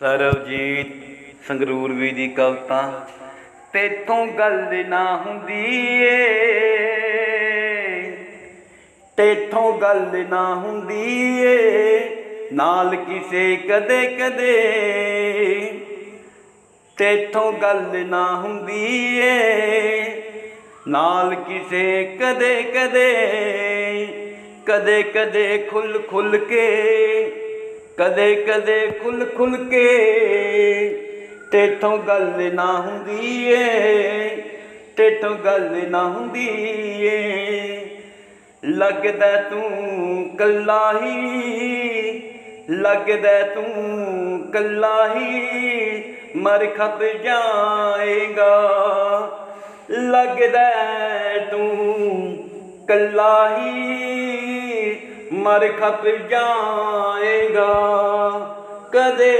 ਸਰਬਜੀਤ ਸੰਗਰੂਰ ਵੀ ਦੀ ਕਵਿਤਾ, ਤੇਥੋਂ ਗੱਲ ਨਾ ਹੁੰਦੀ ਏ। ਤੇਥੋਂ ਗੱਲ ਨਾ ਹੁੰਦੀ ਏ, ਨਾਲ ਕਿਸੇ ਕਦੇ ਕਦੇ। ਤੇਥੋਂ ਗੱਲ ਨਾ ਹੁੰਦੀ ਏ, ਨਾਲ ਕਿਸੇ ਕਦੇ ਕਦੇ। ਕਦੇ ਕਦੇ ਖੁੱਲ ਖੁੱਲ ਕੇ ਕਦੇ ਕਦੇ ਖੁੱਲ ਖੁੱਲ ਕੇ ਤੇਥੋਂ ਗੱਲ ਨਾ ਹੁੰਦੀ ਏ ਤੇਥੋਂ ਗੱਲ ਨਾ ਹੁੰਦੀ ਏ। ਲੱਗਦਾ ਤੂੰ ਕੱਲਾ ਹੀ, ਲੱਗਦਾ ਤੂੰ ਕੱਲਾ ਹੀ, ਮਰ ਖਪ ਜਾਏਗਾ। ਲੱਗਦਾ ਤੂੰ ਕੱਲਾ ਹੀ, ਮਰ ਖਪ ਜਾਏ। ਕਦੇ